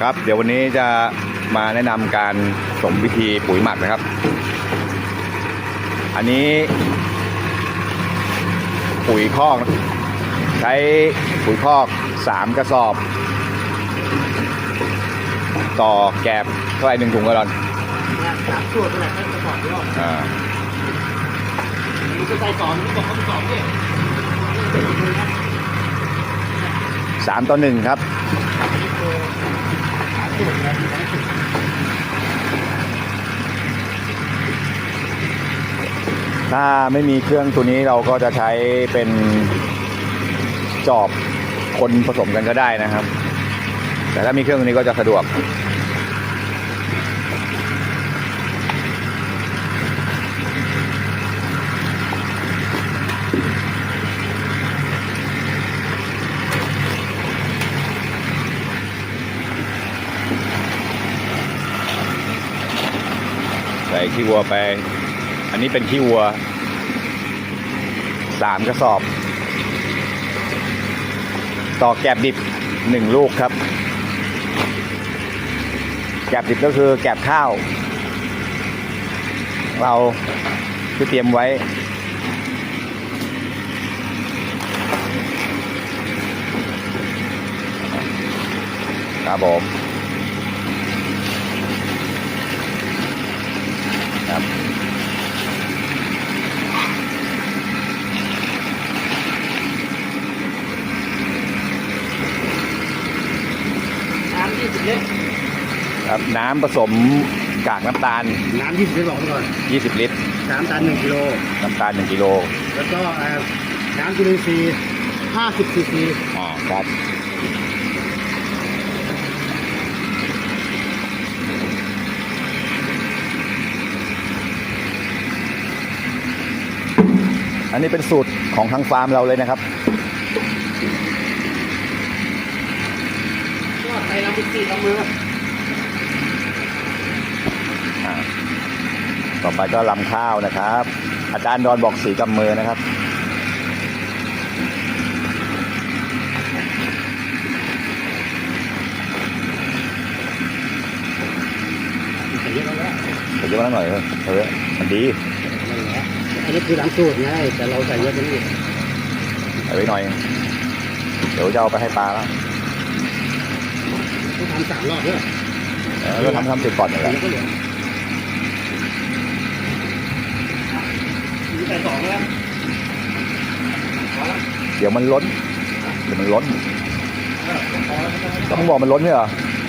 ครับ เดี๋ยววันนี้จะมาแนะนำการสมวิธีปุ๋ยหมักนะครับ อันนี้ ปุ๋ยคอก ใช้ปุ๋ยคอกสามกระสอบ ต่อแกบเท่าไหร่หนึ่งถุงก็รอนเนี่ยสามส่วนเท่าไหร่ก็ประกอบเดียวอ่ามันจะใส่สองมันบอกเขาไปสองเนี่ยสามต่อหนึ่งครับ สามส่วนะสามส่วนถ้าไม่มีเครื่องตัวนี้เราก็จะใช้เป็นจอบคนผสมกันก็ได้นะครับ แต่ถ้ามีเครื่องตัวนี้ก็จะสะดวก ขี้วัวไป อันนี้เป็นขี้วัวสามกระสอบ ต่อแกบดิบหนึ่งลูกครับ แกบดิบก็คือแกบข้าว เราที่เตรียมไว้ครับผม ครับน้ำยี่สิบลิตรครับน้ำผสมกากน้ำตาล น้ำยี่สิบลิตรบอกไว้ก่อน20 ลิตร น้ำตาลหนึ่งกิโล น้ำตาล 1กิโลแล้วก็เอ่อน้ำจุลินทรีย์ห้าสิบซีซีอ่าครับ อันนี้เป็นสูตรของทางฟาร์มเราเลยนะครับก็ใส่น้ำสิบสี่กำมืออ่าต่อไปก็ลำข้าวนะครับ อาจารย์ดอนบอกสีกำมือนะครับใส่เยอะแล้วแหละใส่เยอะมาหน่อยเถอะเออมันดีนั่นแหละ อันนี้คือน้ำสูตรไงแต่เราใส่เยอะกว่านี้ใส่ไว้หน่อย เดี๋ยวจะเอาไปให้ปลาแล้วต้องทำสามรอบด้วยแล้วก็ทำทำเสร็จก่อนนั่นแหแล้ละวก็เหลือมีใส่สองแล้วพอแล้วเดี๋ยวมันล้น เดี๋ยวมันล้นเออพอแล้วต้องบอกมันล้นใช่เหรอเ